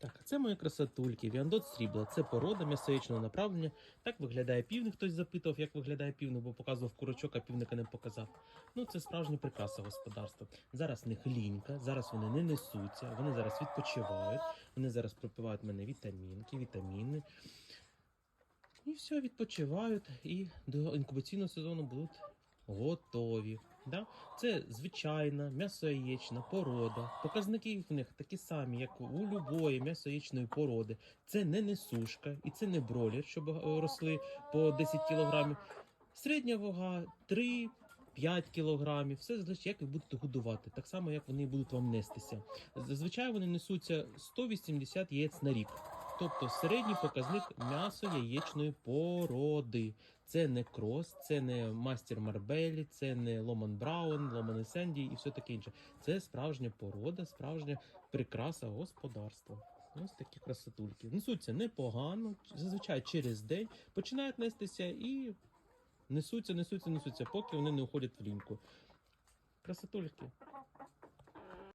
Так, це мої красотульки. Віандот срібла. Це порода м'ясоячного направлення. Так виглядає півник. Хтось запитував, як виглядає півник, бо показував курочок, а півника не показав. Ну, це справжня прикраса господарства. Зараз в них лінька, зараз вони не несуться, вони зараз відпочивають, вони зараз пропивають мене вітамінки, вітаміни. І все, відпочивають і до інкубаційного сезону будуть готові. Да? Це звичайна м'ясояєчна порода. Показники в них такі самі, як у любої м'ясояєчної породи. Це не несушка і це не бролер, щоб е, росли по 10 кілограмів. Середня вага 3. 5 кілограмів, все залежить, як ви будете годувати, так само як вони будуть вам нестися. Зазвичай вони несуться 180 яєць на рік, тобто середній показник м'ясо яєчної породи. Це не крос, це не мастер Марбелі, це не Ломан Браун, Ломан Сенді і все таке інше. Це справжня порода, справжня прикраса господарства. Ось такі красотульки. Несуться непогано, зазвичай через день починають нестися і несуться, несуться, несуться, поки вони не уходять в ліньку. Красотульки.